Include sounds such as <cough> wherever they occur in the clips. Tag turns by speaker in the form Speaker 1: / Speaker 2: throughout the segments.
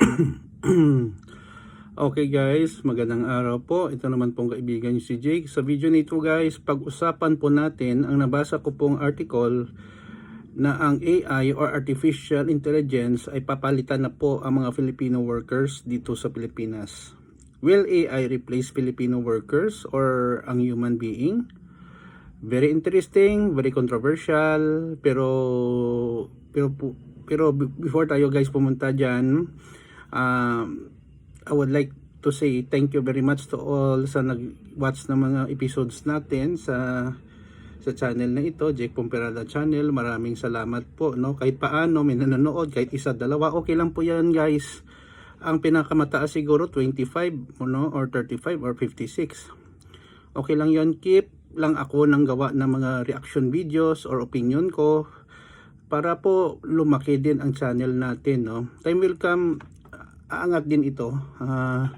Speaker 1: <clears throat> okay guys, magandang araw po. Ito naman pong kaibigan niyo si Jake. Sa video nito guys, pag-usapan po natin ang nabasa ko pong article na ang AI or Artificial Intelligence ay papalitan na po ang mga Filipino workers dito sa Pilipinas. Will AI replace Filipino workers or ang human being? Very interesting, very controversial, pero pero po- pero be- before tayo guys pumunta diyan, um, I would like to say thank you very much to all sa nag-watch ng mga episodes natin sa sa channel na ito, Jake Pomperada channel. Maraming salamat po, no? Kahit paano may nanonood, kahit isa, dalawa, okay lang po 'yan, guys. Ang pinakamataas siguro 25, no? Or 35 or 56. Okay lang 'yon, keep lang ako ng gawa ng mga reaction videos or opinion ko para po lumaki din ang channel natin no time will come aangat din ito. Ah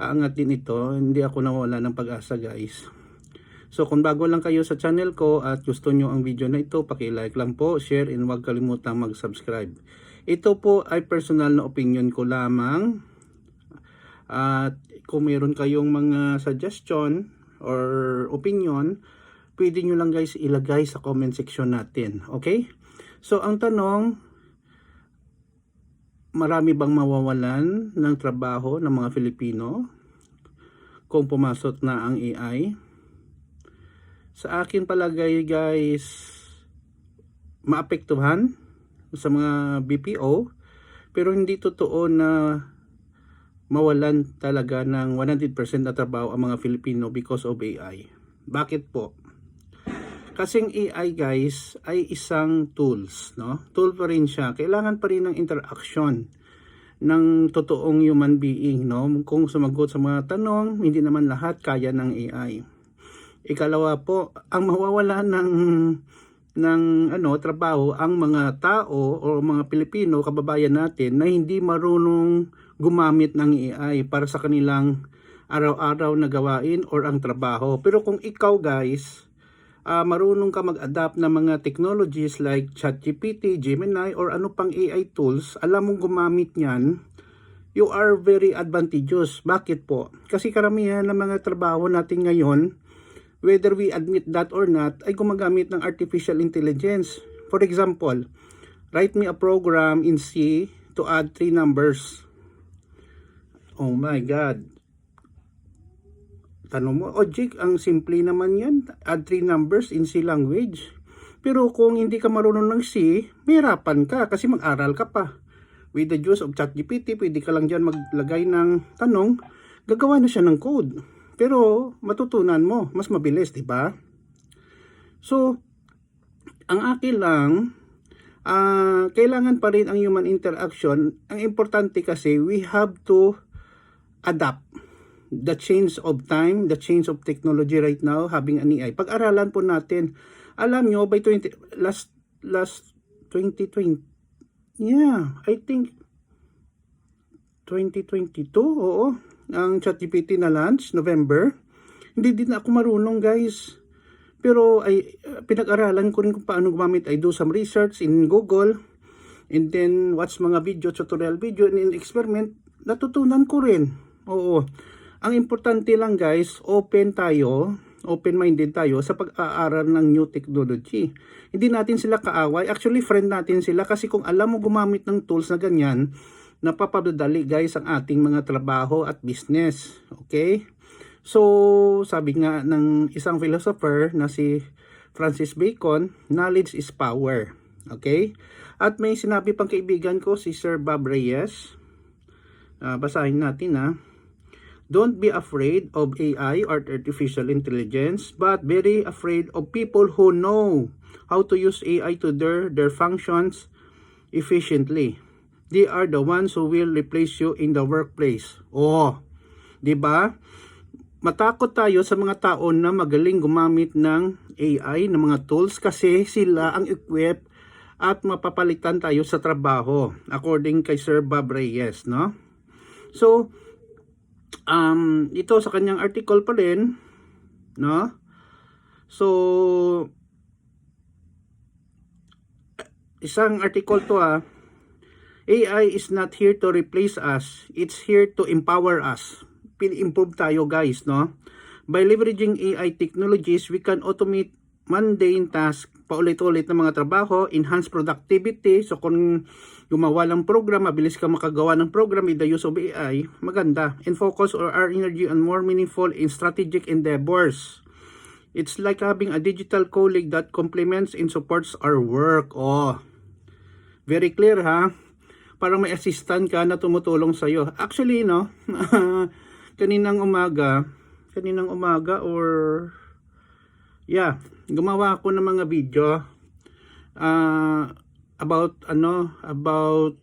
Speaker 1: aangat din ito. Hindi ako nawala ng pag-asa guys. So kung bago lang kayo sa channel ko at gusto nyo ang video na ito paki-like lang po share and huwag kalimutang mag-subscribe. Ito po ay personal na opinion ko lamang. At kung meron kayong mga suggestion or opinion pwede nyo lang guys ilagay sa comment section natin. Okay? So ang tanong, marami bang mawawalan ng trabaho ng mga Filipino kung pumasok na ang AI? Sa akin palagay guys, maapektuhan sa mga BPO pero hindi totoo na mawalan talaga ng 100% na trabaho ang mga Filipino because of AI. Bakit po? Kasing AI guys ay isang tools, no? Tool pa rin siya. Kailangan pa rin ng interaction ng totoong human being, no? Kung sumagot sa mga tanong, hindi naman lahat kaya ng AI. Ikalawa po, ang mawawala ng ng ano trabaho ang mga tao o mga Pilipino kababayan natin na hindi marunong gumamit ng AI para sa kanilang araw-araw na gawain or ang trabaho. Pero kung ikaw guys, ah, marunong ka mag-adapt ng mga technologies like ChatGPT, Gemini, or ano pang AI tools, alam mong gumamit niyan, you are very advantageous. Bakit po? Kasi karamihan ng mga trabaho natin ngayon, whether we admit that or not, ay gumagamit ng artificial intelligence. For example, write me a program in C to add three numbers. Oh my God tanong mo, oh Jake, ang simple naman yan. Add three numbers in C language. Pero kung hindi ka marunong ng C, mahirapan ka kasi mag-aral ka pa. With the use of ChatGPT, pwede ka lang dyan maglagay ng tanong, gagawa na siya ng code. Pero matutunan mo, mas mabilis, di ba? So, ang akin lang, ah kailangan pa rin ang human interaction. Ang importante kasi, we have to adapt the change of time, the change of technology right now, having an AI. Pag-aralan po natin, alam nyo, by 20, last, last 2020, yeah, I think 2022, oo, ang ChatGPT na launch, November. Hindi din ako marunong, guys. Pero ay pinag-aralan ko rin kung paano gumamit. I do some research in Google and then watch mga video, tutorial video and in experiment, natutunan ko rin. Oo. Ang importante lang guys, open tayo, open-minded tayo sa pag-aaral ng new technology. Hindi natin sila kaaway, actually friend natin sila kasi kung alam mo gumamit ng tools na ganyan, napapadali guys ang ating mga trabaho at business. Okay? So, sabi nga ng isang philosopher na si Francis Bacon, knowledge is power. Okay? At may sinabi pang kaibigan ko si Sir Bob Reyes. Ah, basahin natin ha. Don't be afraid of AI or artificial intelligence, but very afraid of people who know how to use AI to their, their functions efficiently. They are the ones who will replace you in the workplace. Oh, 'di ba? Matakot tayo sa mga tao na magaling gumamit ng AI, ng mga tools kasi sila ang equip at mapapalitan tayo sa trabaho according kay Sir Bob Reyes, no? So, um, ito sa kanyang article pa rin, no? So, isang article to ah, AI is not here to replace us. It's here to empower us. Pin-improve tayo guys, no? By leveraging AI technologies, we can automate mundane tasks, paulit-ulit na mga trabaho, enhance productivity. So kung gumawa ng program, mabilis ka makagawa ng program with the use of AI, maganda. And focus our energy on more meaningful and strategic endeavors. It's like having a digital colleague that complements and supports our work. Oh, very clear ha? Parang may assistant ka na tumutulong sa'yo. Actually, no, <laughs> kaninang umaga, kaninang umaga or, yeah, gumawa ako ng mga video uh, about, ano, about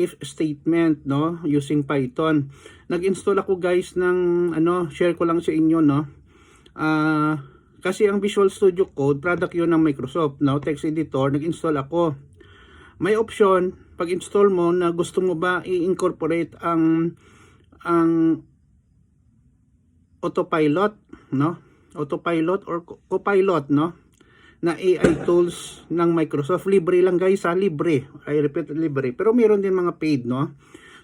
Speaker 1: if statement, no, using Python. Nag-install ako guys ng, ano, share ko lang sa inyo, no, ah, kasi ang Visual Studio Code, product yun ng Microsoft, no, text editor, nag-install ako. May option, pag install mo na gusto mo ba i-incorporate ang ang autopilot, no? Autopilot or co- copilot, no? Na AI tools ng Microsoft. Libre lang guys, ha? Libre. I repeat, libre. Pero meron din mga paid, no?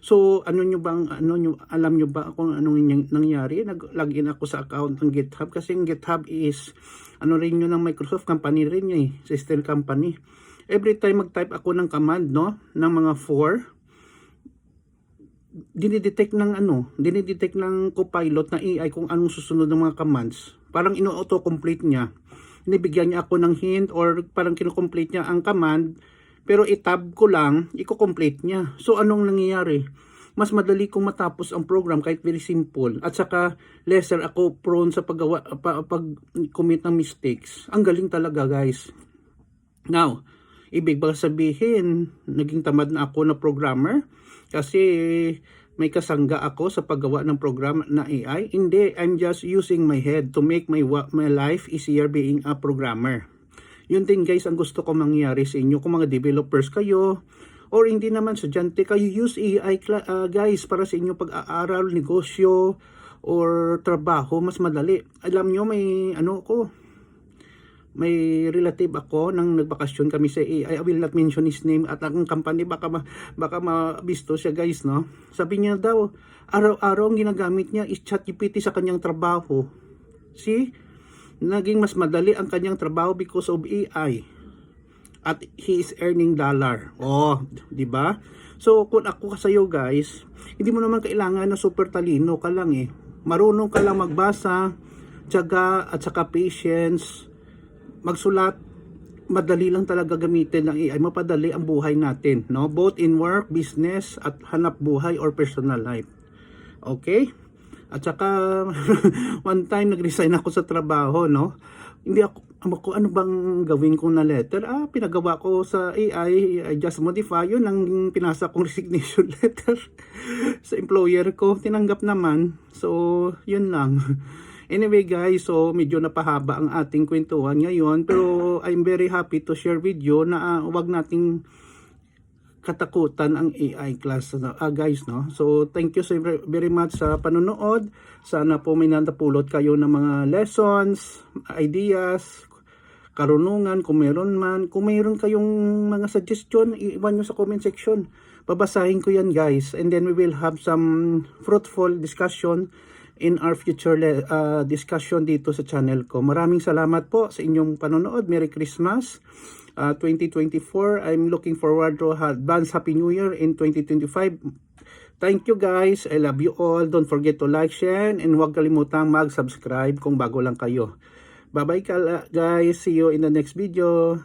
Speaker 1: So, ano nyo bang, ano nyo, alam nyo ba kung anong nangyari? Nag-login ako sa account ng GitHub kasi yung GitHub is, ano rin yun ng Microsoft, company rin yun eh, sister company. Every time mag-type ako ng command, no, ng mga 4, dinidetect ng ano, dinidetect ng copilot na AI kung anong susunod ng mga commands. Parang ino-auto-complete niya. Inibigyan niya ako ng hint or parang kino-complete niya ang command pero itab ko lang, i-complete niya. So anong nangyayari? Mas madali kong matapos ang program kahit very simple. At saka lesser ako prone sa paggawa pa, pag commit ng mistakes. Ang galing talaga guys. Now, ibig ba sabihin, naging tamad na ako na programmer? Kasi may kasangga ako sa paggawa ng program na AI? Hindi, I'm just using my head to make my, my life easier being a programmer. Yun din guys ang gusto ko mangyari sa inyo kung mga developers kayo or hindi naman sadyante kayo use AI cla- ah, guys para sa inyo pag-aaral, negosyo or trabaho mas madali. Alam nyo may ano ko may relative ako nang nagbakasyon kami sa AI. I will not mention his name at ang company baka ma, baka mabisto siya guys no. Sabi niya daw araw-araw ang ginagamit niya is ChatGPT sa kanyang trabaho. See? Naging mas madali ang kanyang trabaho because of AI. At he is earning dollar. Oh, 'di ba? So kung ako sa iyo guys, hindi mo naman kailangan na super talino ka lang eh. Marunong ka lang magbasa, tiyaga at saka patience magsulat, madali lang talaga gamitin ng AI. Mapadali ang buhay natin, no? Both in work, business, at hanap buhay or personal life. Okay? At saka, <laughs> one time nag-resign ako sa trabaho, no? Hindi ako, ako ano bang gawin ko na letter? Ah, pinagawa ko sa AI, I just modify yun ang pinasa kong <laughs> resignation letter <laughs> sa employer ko. Tinanggap naman. So, yun lang. Anyway guys, so medyo napahaba ang ating kwentuhan ngayon pero I'm very happy to share with you na uh, wag nating katakutan ang AI class uh, guys no. So thank you so very, much sa panonood. Sana po may natapulot kayo ng mga lessons, ideas, karunungan kung meron man. Kung mayroon kayong mga suggestion, iwan nyo sa comment section. Babasahin ko yan guys and then we will have some fruitful discussion in our future uh, discussion dito sa channel ko. Maraming salamat po sa inyong panonood. Merry Christmas uh, 2024. I'm looking forward to advance Happy New Year in 2025. Thank you guys. I love you all. Don't forget to like, share, and huwag kalimutang mag-subscribe kung bago lang kayo. Bye-bye guys. See you in the next video.